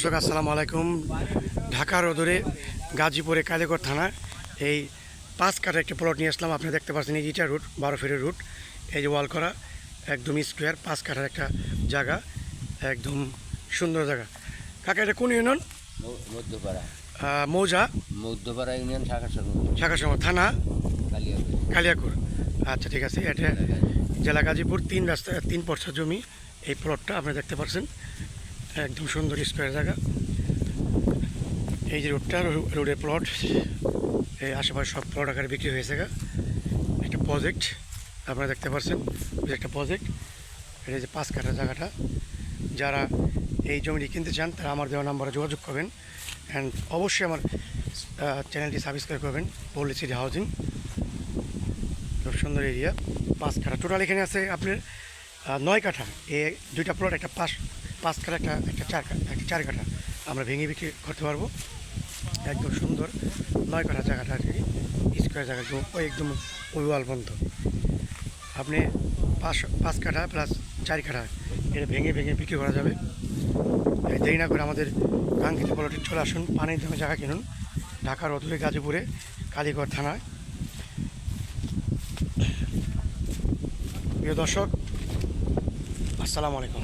দর্শক আসসালামু আলাইকুম। ঢাকার অদূরে গাজীপুরে কালীগড় থানা এই পাঁচ কাঠা একটি প্লট নিয়ে আসলাম। আপনি দেখতে পাচ্ছেন এই ইটা রুট বারো ফিটের রুট এই যে ওয়াল করা একদম স্কোয়ার পাঁচ কাঠার একটা জায়গা একদম সুন্দর জায়গা। কাকা এটা কোন ইউনিয়ন মধ্যপাড়া। মৌজা? মধ্যপাড়া ইউনিয়ন শাখা সময় থানা? কালিয়াকুর। আচ্ছা ঠিক আছে এটা জেলা গাজীপুর। তিন রাস্তা তিন পর্ষা জমি এই প্লটটা আপনি দেখতে পাচ্ছেন। একদম সুন্দর স্কোয়ার জায়গা। এই যে রোডটা রোডের প্লট এই আশেপাশে সব প্লট আকারে বিক্রি হয়েছে গা। একটা প্রজেক্ট আপনারা দেখতে পাচ্ছেন একটা প্রজেক্ট এটা যে পাঁচ কাঠা জায়গাটা। যারা এই জমিটি কিনতে চান, তারা আমার দেওয়া নাম্বারে যোগাযোগ করবেন। অ্যান্ড অবশ্যই আমার চ্যানেলটি সাবস্ক্রাইব করবেন পল্লী সিটি হাউজিং খুব সুন্দর এরিয়া পাঁচ কাটা টোটাল এখানে আছে আপনার নয় কাঠা। এ দুইটা প্লট একটা পাঁচ পাঁচ কাঠা একটা একটা চার একটা চার কাঠা। আমরা ভেঙে বিক্রি করতে পারব। একদম সুন্দর নয় কাঠা জায়গাটা আর কি। স্কোয়ার জায়গা, একদম ওয়াল বন্ধ। আপনি পাঁচ পাঁচ কাঠা প্লাস চার কাঠা, এটা ভেঙে ভেঙে বিক্রি করা যাবে। দেরি না করে আমাদের কাঙ্ক্ষিত প্লটে চলে আসুন। পানির দামে জায়গা কিনুন। ঢাকার অদূরে গাজীপুরে, কালীগড় থানায়। প্রিয় দর্শক আসসালামু আলাইকুম।